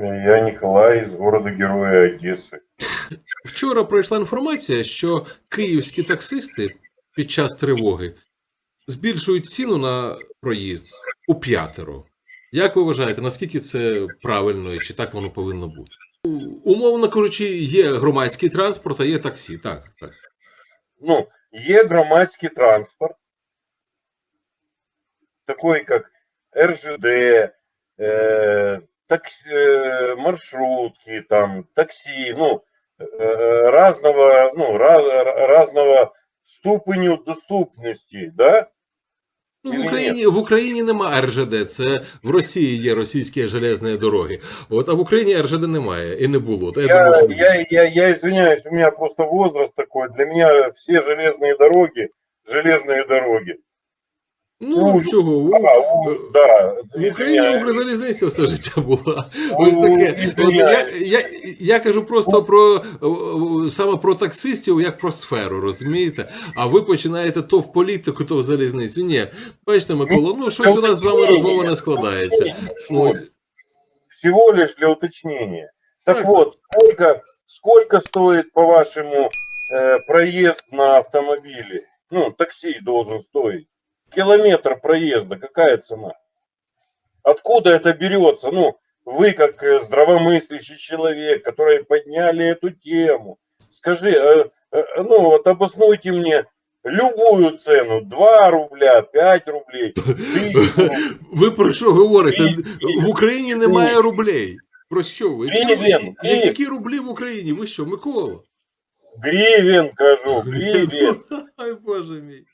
Я Николай из города-героя Одессы. Вчора пройшла інформація, що київські таксисти під час тривоги збільшують ціну на проїзд у п'ятеро. Як ви вважаєте, наскільки це правильно і чи так воно повинно бути? Умовно кажучи, є громадський транспорт, а є таксі. Так, так. Ну, є громадський транспорт, такой как РЖД, э, такс- э, маршрутки, там, такси, ну, э, разного, ну, ra- разного ступеню доступности, да? Ну, в Ні-ні-ні. Україні, в Україні нема РЖД, це в Росії є російські железні дороги. От, а в Україні РЖД немає і не було. То я, Я, думаю, що я, я, я извиняюсь, у меня просто возраст такой. Для меня все железные дороги, железные дороги. ну Ужас. чого? У, А, у- да, в Україні. Укрзалізниця все життя була. У- Ось таке. От я, я, я кажу просто про о, саме про таксистів, як про сферу, розумієте? А ви починаєте то в політику, то в залізницю. Ні, бачите, Микола, ну щось у нас з вами розмова не складається. Ось. Всего лишь для уточнения. Так Так. вот, сколько, сколько стоит, по-вашему, э, проезд на автомобиле? Ну, такси должен стоить. Километр проезда, какая цена? Откуда это берется? Ну, вы как э, здравомыслящий человек, который подняли эту тему, скажи, э, э, ну вот обоснуйте мне любую цену, 2 рубля, 5 рублей, 1000 рублей. Ви про що говорите? Ні, ні. В Україні немає рублей. Про що ви? Які, Гривень, які, ні. які рублі в Україні? Ви що, Микола? Гривен, кажу, гривен. Ай, боже мій.